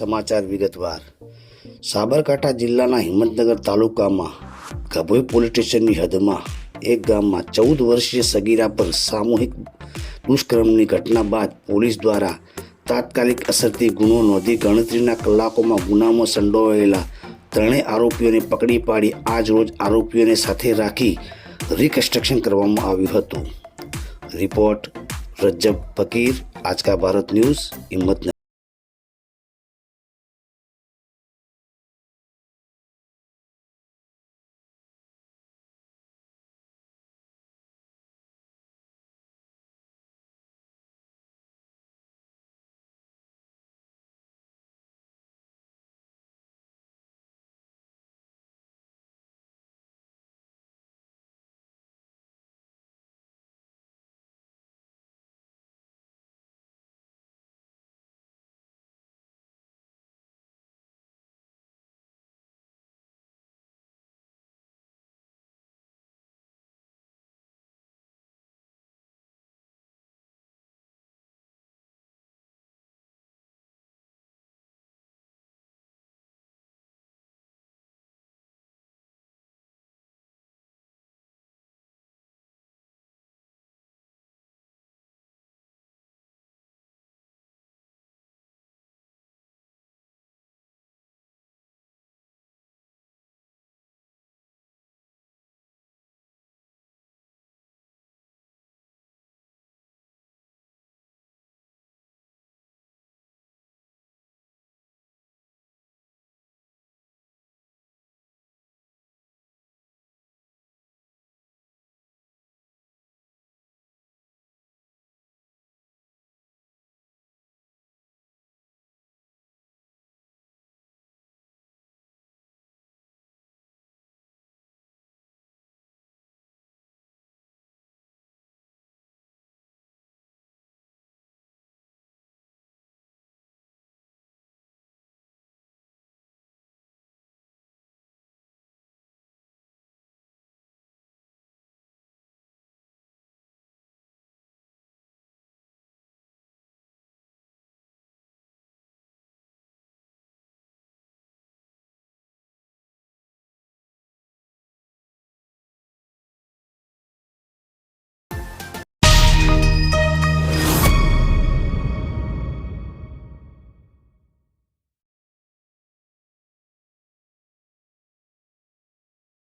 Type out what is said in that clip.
સમાચાર વિગતવાર. સાબરકાંઠા જિલ્લાના હિંમતનગર તાલુકામાં ગભોઈ પોલીસ સ્ટેશનની હદમાં એક ગામમાં ચૌદ વર્ષીય સગીરા પર સામૂહિક દુષ્કર્મની ઘટના બાદ પોલીસ દ્વારા તાત્કાલિક અસરથી ગુનો નોંધી ગણતરીના કલાકોમાં ગુનામાં સંડોવાયેલા ત્રણેય આરોપીઓને પકડી પાડી આજ રોજ આરોપીઓને સાથે રાખી રિકન્સ્ટ્રક્શન કરવામાં આવ્યું હતું. રિપોર્ટ રજ્જબ ફકીર આજકા ભારત ન્યૂઝ, હિંમતનગર.